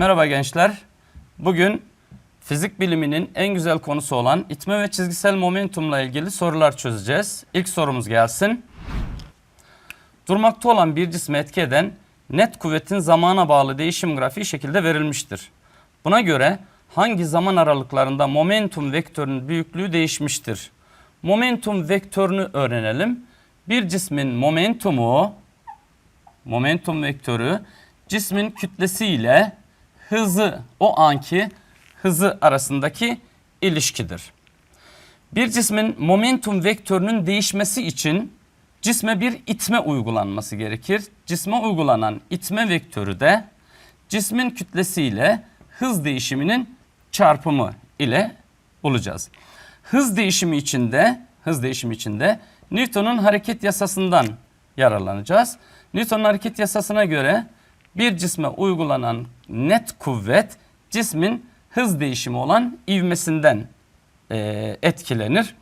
Merhaba gençler. Bugün fizik biliminin en güzel konusu olan itme ve çizgisel momentumla ilgili sorular çözeceğiz. İlk sorumuz gelsin. Durmakta olan bir cisme etki eden net kuvvetin zamana bağlı değişim grafiği şekilde verilmiştir. Buna göre hangi zaman aralıklarında momentum vektörünün büyüklüğü değişmiştir? Momentum vektörünü öğrenelim. Bir cismin momentumu momentum vektörü cismin kütlesi ile hızı o anki hızı arasındaki ilişkidir. Bir cismin momentum vektörünün değişmesi için cisme bir itme uygulanması gerekir. Cisme uygulanan itme vektörü de cismin kütlesi ile hız değişiminin çarpımı ile bulacağız. Hız değişimi içinde hız değişimi içinde Newton'un hareket yasasından yararlanacağız. Newton'un hareket yasasına göre bir cisme uygulanan net kuvvet cismin hız değişimi olan ivmesinden e, etkilenir.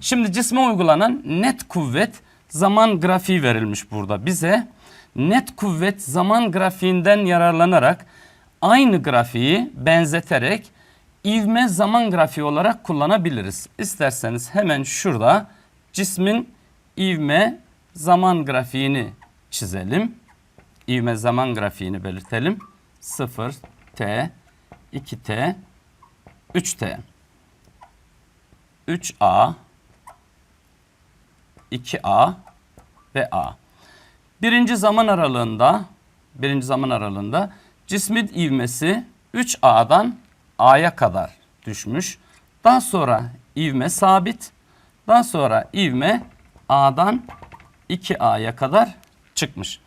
Şimdi cisme uygulanan net kuvvet zaman grafiği verilmiş burada bize. Net kuvvet zaman grafiğinden yararlanarak aynı grafiği benzeterek ivme zaman grafiği olarak kullanabiliriz. İsterseniz hemen şurada cismin ivme zaman grafiğini çizelim. İvme zaman grafiğini belirtelim. 0, t, 2t, 3t. 3a, 2a ve a. Birinci zaman aralığında, birinci zaman aralığında cismin ivmesi 3a'dan a'ya kadar düşmüş. Daha sonra ivme sabit. Daha sonra ivme a'dan 2a'ya kadar çıkmış.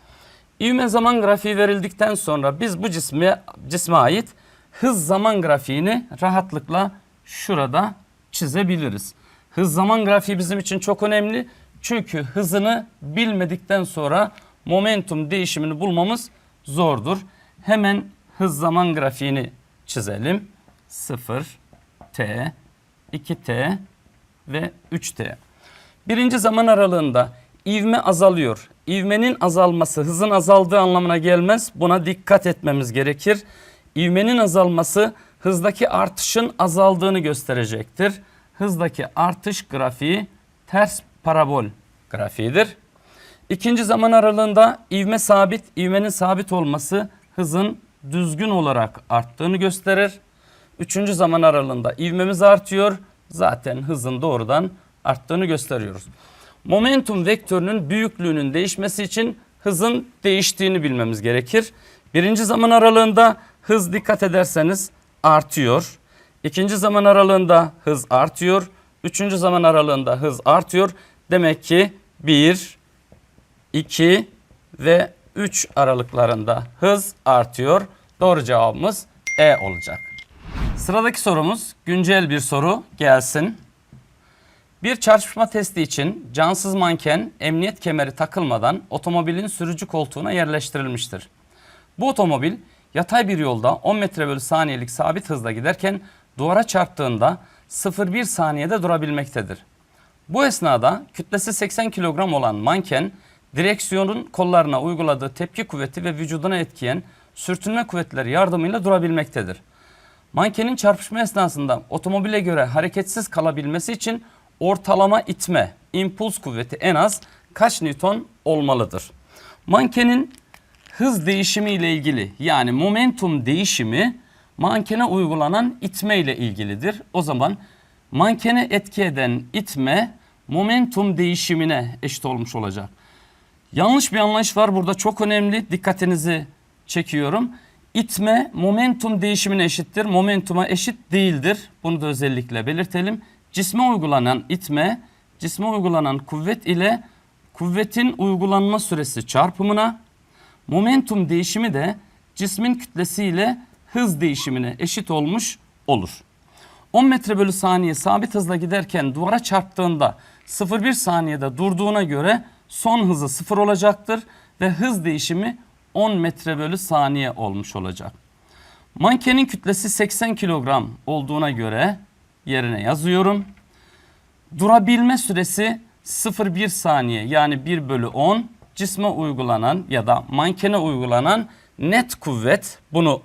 İvme zaman grafiği verildikten sonra biz bu cisme, cisme ait hız zaman grafiğini rahatlıkla şurada çizebiliriz. Hız zaman grafiği bizim için çok önemli. Çünkü hızını bilmedikten sonra momentum değişimini bulmamız zordur. Hemen hız zaman grafiğini çizelim. 0, t, 2t ve 3t. Birinci zaman aralığında ivme azalıyor. İvmenin azalması hızın azaldığı anlamına gelmez. Buna dikkat etmemiz gerekir. İvmenin azalması hızdaki artışın azaldığını gösterecektir. Hızdaki artış grafiği ters parabol grafiğidir. İkinci zaman aralığında ivme sabit, ivmenin sabit olması hızın düzgün olarak arttığını gösterir. Üçüncü zaman aralığında ivmemiz artıyor. Zaten hızın doğrudan arttığını gösteriyoruz. Momentum vektörünün büyüklüğünün değişmesi için hızın değiştiğini bilmemiz gerekir. Birinci zaman aralığında hız dikkat ederseniz artıyor. İkinci zaman aralığında hız artıyor. Üçüncü zaman aralığında hız artıyor. Demek ki 1, 2 ve 3 aralıklarında hız artıyor. Doğru cevabımız E olacak. Sıradaki sorumuz güncel bir soru gelsin. Bir çarpışma testi için cansız manken emniyet kemeri takılmadan otomobilin sürücü koltuğuna yerleştirilmiştir. Bu otomobil yatay bir yolda 10 metre bölü saniyelik sabit hızla giderken duvara çarptığında 0,1 saniyede durabilmektedir. Bu esnada kütlesi 80 kilogram olan manken direksiyonun kollarına uyguladığı tepki kuvveti ve vücuduna etkiyen sürtünme kuvvetleri yardımıyla durabilmektedir. Mankenin çarpışma esnasında otomobile göre hareketsiz kalabilmesi için ortalama itme, impuls kuvveti en az kaç Newton olmalıdır? Mankenin hız değişimi ile ilgili yani momentum değişimi mankene uygulanan itme ile ilgilidir. O zaman mankene etki eden itme momentum değişimine eşit olmuş olacak. Yanlış bir anlayış var burada çok önemli dikkatinizi çekiyorum. İtme momentum değişimine eşittir. Momentuma eşit değildir. Bunu da özellikle belirtelim. Cisme uygulanan itme, cisme uygulanan kuvvet ile kuvvetin uygulanma süresi çarpımına, momentum değişimi de cismin kütlesi ile hız değişimine eşit olmuş olur. 10 metre bölü saniye sabit hızla giderken duvara çarptığında 0,1 saniyede durduğuna göre son hızı 0 olacaktır ve hız değişimi 10 metre bölü saniye olmuş olacak. Mankenin kütlesi 80 kilogram olduğuna göre yerine yazıyorum. Durabilme süresi 0,1 saniye yani 1 bölü 10 cisme uygulanan ya da mankene uygulanan Net kuvvet bunu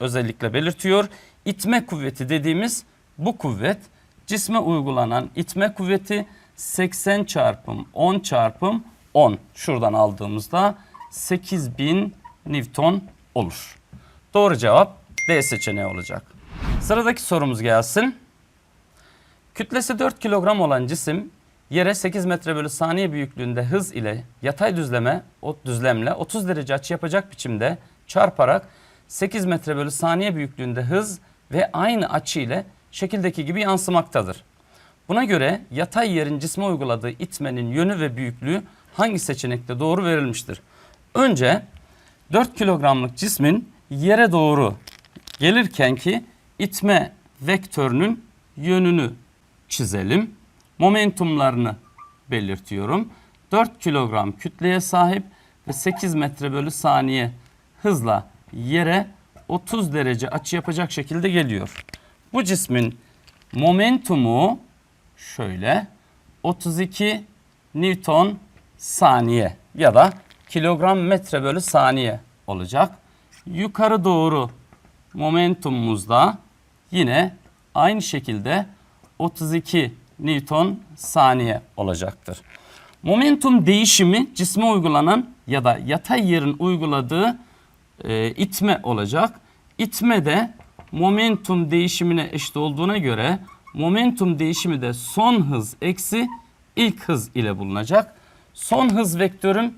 özellikle, belirtiyor. İtme kuvveti dediğimiz bu kuvvet cisme uygulanan itme kuvveti 80 çarpım 10 çarpım 10 şuradan aldığımızda 8000 Newton olur. Doğru cevap D seçeneği olacak. Sıradaki sorumuz gelsin. Kütlesi 4 kilogram olan cisim yere 8 metre bölü saniye büyüklüğünde hız ile yatay düzleme o düzlemle 30 derece açı yapacak biçimde çarparak 8 metre bölü saniye büyüklüğünde hız ve aynı açı ile şekildeki gibi yansımaktadır. Buna göre yatay yerin cisme uyguladığı itmenin yönü ve büyüklüğü hangi seçenekte doğru verilmiştir? Önce 4 kilogramlık cismin yere doğru gelirken ki itme vektörünün yönünü çizelim. Momentumlarını belirtiyorum. 4 kilogram kütleye sahip ve 8 metre bölü saniye hızla yere 30 derece açı yapacak şekilde geliyor. Bu cismin momentumu şöyle 32 Newton saniye ya da kilogram metre bölü saniye olacak. Yukarı doğru momentumumuz da yine aynı şekilde 32 Newton saniye olacaktır. Momentum değişimi cisme uygulanan ya da yatay yerin uyguladığı e, itme olacak. İtme de momentum değişimine eşit olduğuna göre momentum değişimi de son hız eksi ilk hız ile bulunacak. Son hız vektörüm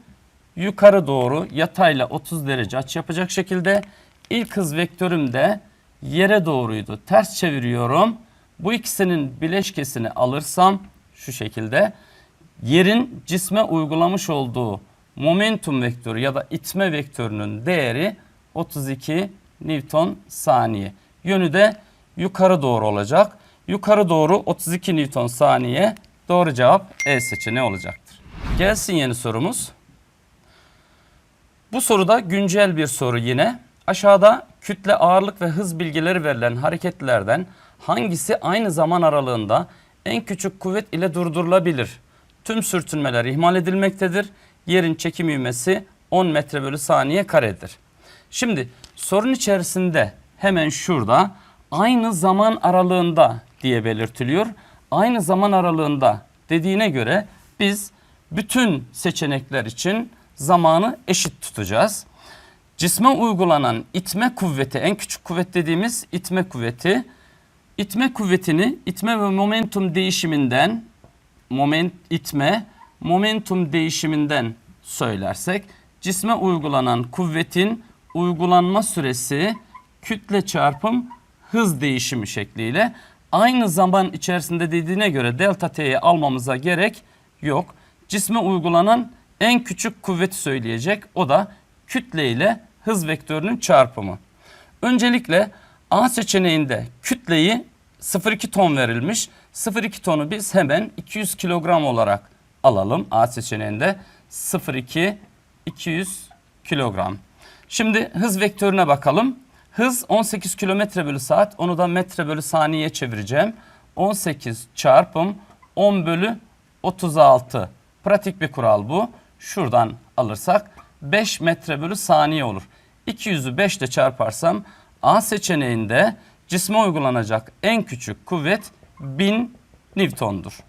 yukarı doğru yatayla 30 derece açı yapacak şekilde. İlk hız vektörüm de yere doğruydu. Ters çeviriyorum. Bu ikisinin bileşkesini alırsam şu şekilde yerin cisme uygulamış olduğu momentum vektörü ya da itme vektörünün değeri 32 Newton saniye. Yönü de yukarı doğru olacak. Yukarı doğru 32 Newton saniye. Doğru cevap E seçeneği olacaktır. Gelsin yeni sorumuz. Bu soruda güncel bir soru yine. Aşağıda kütle, ağırlık ve hız bilgileri verilen hareketlerden hangisi aynı zaman aralığında en küçük kuvvet ile durdurulabilir? Tüm sürtünmeler ihmal edilmektedir. Yerin çekim ivmesi 10 metre bölü saniye karedir. Şimdi sorun içerisinde hemen şurada aynı zaman aralığında diye belirtiliyor. Aynı zaman aralığında dediğine göre biz bütün seçenekler için zamanı eşit tutacağız. Cisme uygulanan itme kuvveti en küçük kuvvet dediğimiz itme kuvveti itme kuvvetini itme ve momentum değişiminden moment itme momentum değişiminden söylersek cisme uygulanan kuvvetin uygulanma süresi kütle çarpım hız değişimi şekliyle aynı zaman içerisinde dediğine göre delta t'yi almamıza gerek yok. Cisme uygulanan en küçük kuvveti söyleyecek. O da kütle ile hız vektörünün çarpımı. Öncelikle A seçeneğinde kütleyi 0,2 ton verilmiş. 0,2 tonu biz hemen 200 kilogram olarak alalım. A seçeneğinde 0,2 200 kilogram. Şimdi hız vektörüne bakalım. Hız 18 kilometre bölü saat. Onu da metre bölü saniye çevireceğim. 18 çarpım 10 bölü 36. Pratik bir kural bu. Şuradan alırsak 5 metre bölü saniye olur. 200'ü 5 ile çarparsam A seçeneğinde cisme uygulanacak en küçük kuvvet 1000 Newton'dur.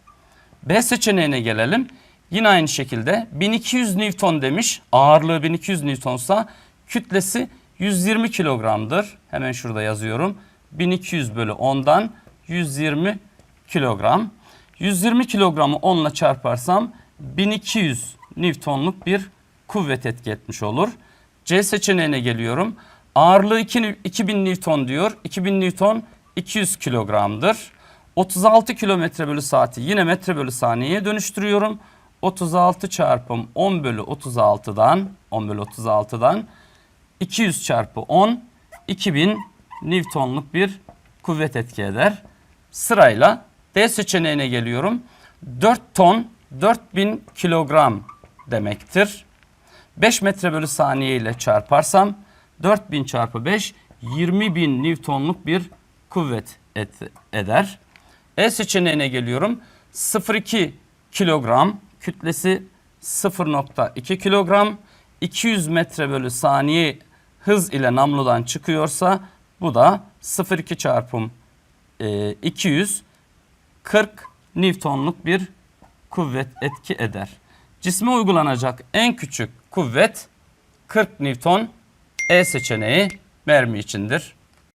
B seçeneğine gelelim. Yine aynı şekilde 1200 Newton demiş. Ağırlığı 1200 Newtonsa kütlesi 120 kilogramdır. Hemen şurada yazıyorum. 1200 bölü 10'dan 120 kilogram. 120 kilogramı 10 ile çarparsam 1200 Newton'luk bir kuvvet etki etmiş olur. C seçeneğine geliyorum. Ağırlığı 2000 Newton diyor. 2000 Newton 200 kilogramdır. 36 kilometre bölü saati yine metre bölü saniyeye dönüştürüyorum. 36 çarpım 10 bölü 36'dan 10 bölü 36'dan 200 çarpı 10 2000 Newton'luk bir kuvvet etki eder. Sırayla D seçeneğine geliyorum. 4 ton 4000 kilogram demektir. 5 metre bölü saniye ile çarparsam 4000 çarpı 5 20.000 Newton'luk bir kuvvet et, eder. E seçeneğine geliyorum. 0,2 kilogram kütlesi 0.2 kilogram 200 metre bölü saniye hız ile namludan çıkıyorsa bu da 0,2 çarpım e, 200 40 Newton'luk bir kuvvet etki eder. Cisme uygulanacak en küçük kuvvet 40 Newton E seçeneği mermi içindir.